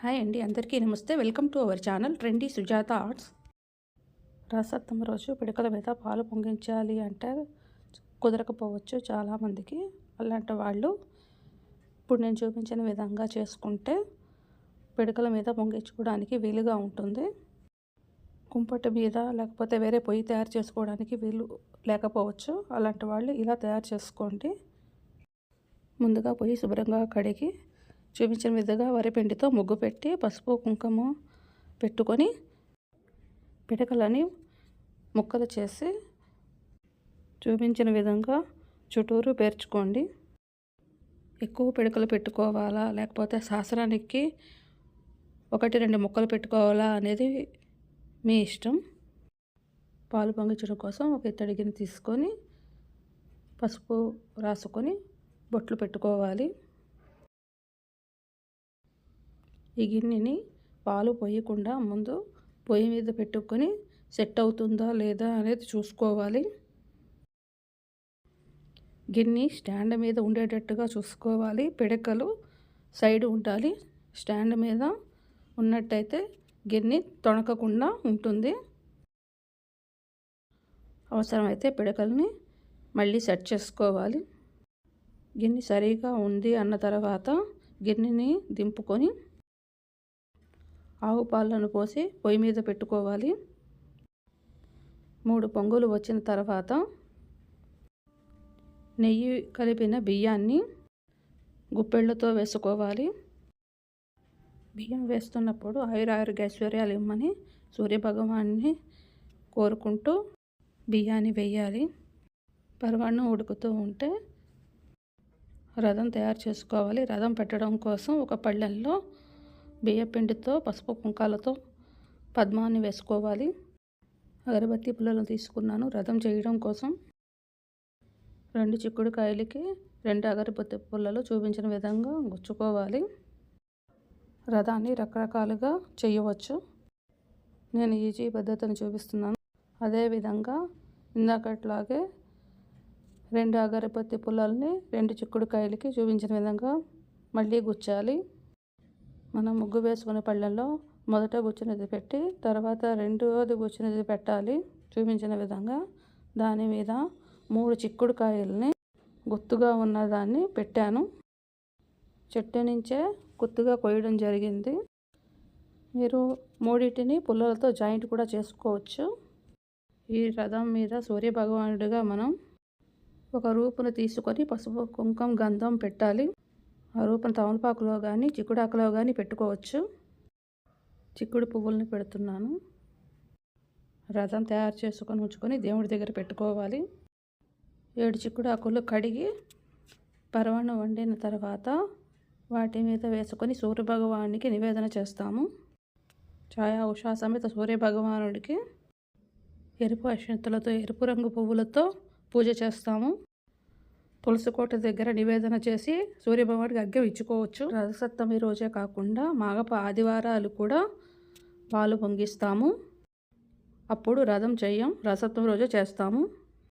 Hi అండి అందరికీ నమస్తే. Welcome to our channel trendy Sujatha arts. రసత్వం రోజు పిడకల మీద పాలు పొంగించాలి అంటే కుదరకపోవచ్చు చాలామందికి. అలాంటి వాళ్ళు ఇప్పుడు నేను చూపించిన విధంగా చేసుకుంటే పిడకల మీద పొంగించుకోవడానికి వీలుగా ఉంటుంది. కుంపటి మీద లేకపోతే వేరే పొయ్యి తయారు చేసుకోవడానికి వీలు లేకపోవచ్చు. అలాంటి వాళ్ళు ఇలా తయారు చేసుకోండి. ముందుగా పొయ్యి శుభ్రంగా కడిగి చూపించిన విధంగా వరిపిండితో ముగ్గు పెట్టి పసుపు కుంకుమ పెట్టుకొని పిడకలని ముక్కలు చేసి చూపించిన విధంగా చుట్టూరు పేర్చుకోండి. ఎక్కువ పిడకలు పెట్టుకోవాలా? లేకపోతే శాస్త్రానికి ఒకటి రెండు ముక్కలు పెట్టుకోవాలా అనేది మీ ఇష్టం. పాలు పొంగించడం కోసం ఒక ఇత్తడి గిన్నె తీసుకొని పసుపు రాసుకొని బొట్లు పెట్టుకోవాలి. ఈ గిన్నెని పాలు పోయకుండా ముందు పొయ్యి మీద పెట్టుకొని సెట్ అవుతుందా లేదా అనేది చూసుకోవాలి. గిన్నె స్టాండ్ మీద ఉండేటట్టుగా చూసుకోవాలి. పిడకలు సైడ్ ఉండాలి. స్టాండ్ మీద ఉన్నట్టయితే గిన్నె తొణకకుండా ఉంటుంది. అవసరమైతే పిడకల్ని మళ్ళీ సెట్ చేసుకోవాలి. గిన్నె సరిగా ఉంది అన్న తర్వాత గిన్నెని దింపుకొని ఆవు పాలను పోసి పొయ్యి మీద పెట్టుకోవాలి. మూడు పొంగులు వచ్చిన తర్వాత నెయ్యి కలిపిన బియ్యాన్ని గుప్పెళ్ళతో వేసుకోవాలి. బియ్యం వేస్తున్నప్పుడు ఆయుర ఆయుర ఐశ్వర్యాలు ఇమ్మని సూర్యభగవాన్ని కోరుకుంటూ బియ్యాన్ని వేయాలి. పరవాణం ఉడుకుతూ ఉంటే రథం తయారు చేసుకోవాలి. రథం పెట్టడం కోసం ఒక పళ్ళెంలో బియ్యపిండితో పసుపు కుంకాలతో పద్మాన్ని వేసుకోవాలి. అగరబత్తి పుల్లలను తీసుకున్నాను. రథం చేయడం కోసం రెండు చిక్కుడుకాయలకి రెండు అగరబత్తి పుల్లలు చూపించిన విధంగా గుచ్చుకోవాలి. రథాన్ని రకరకాలుగా చేయవచ్చు. నేను ఈజీ పద్ధతిని చూపిస్తున్నాను. అదేవిధంగా ఇందాకట్లాగే రెండు అగరబత్తి పుల్లల్ని రెండు చిక్కుడుకాయలకి చూపించిన విధంగా మళ్ళీ గుచ్చాలి. మనం ముగ్గు వేసుకునే పళ్ళల్లో మొదట గుచ్చినది పెట్టి తర్వాత రెండవది గుచ్చినది పెట్టాలి చూపించిన విధంగా. దాని మీద మూడు చిక్కుడుకాయలని గుత్తుగా ఉన్నదాన్ని పెట్టాను. చెట్టు నుంచే గుత్తుగా కొయ్యడం జరిగింది. మీరు మూడింటిని పుల్లలతో జాయింట్ కూడా చేసుకోవచ్చు. ఈ రథం మీద సూర్యభగవానుడిగా మనం ఒక రూపును తీసుకొని పసుపు కుంకుమ గంధం పెట్టాలి. రూపం తమలపాకులో కానీ చిక్కుడాకులో కానీ పెట్టుకోవచ్చు. చిక్కుడు పువ్వుల్ని పెడుతున్నాను. రథం తయారు చేసుకొని ఉంచుకొని దేవుడి దగ్గర పెట్టుకోవాలి. ఏడు చిక్కుడాకులు కడిగి పరవాణం వండిన తర్వాత వాటి మీద వేసుకొని సూర్యభగవానికి నివేదన చేస్తాము. ఛాయా ఉషా సమేత సూర్యభగవానుడికి ఎరుపు అక్షంతలతో ఎరుపు రంగు పువ్వులతో పూజ చేస్తాము. తులసికోట దగ్గర నివేదన చేసి సూర్యభగవానికి అగ్గం ఇచ్చుకోవచ్చు. రథసప్తమి రోజే కాకుండా మాగప ఆదివారాలు కూడా పాలు పొంగిస్తాము. అప్పుడు రథం చెయ్యం రథసప్తమి రోజే చేస్తాము.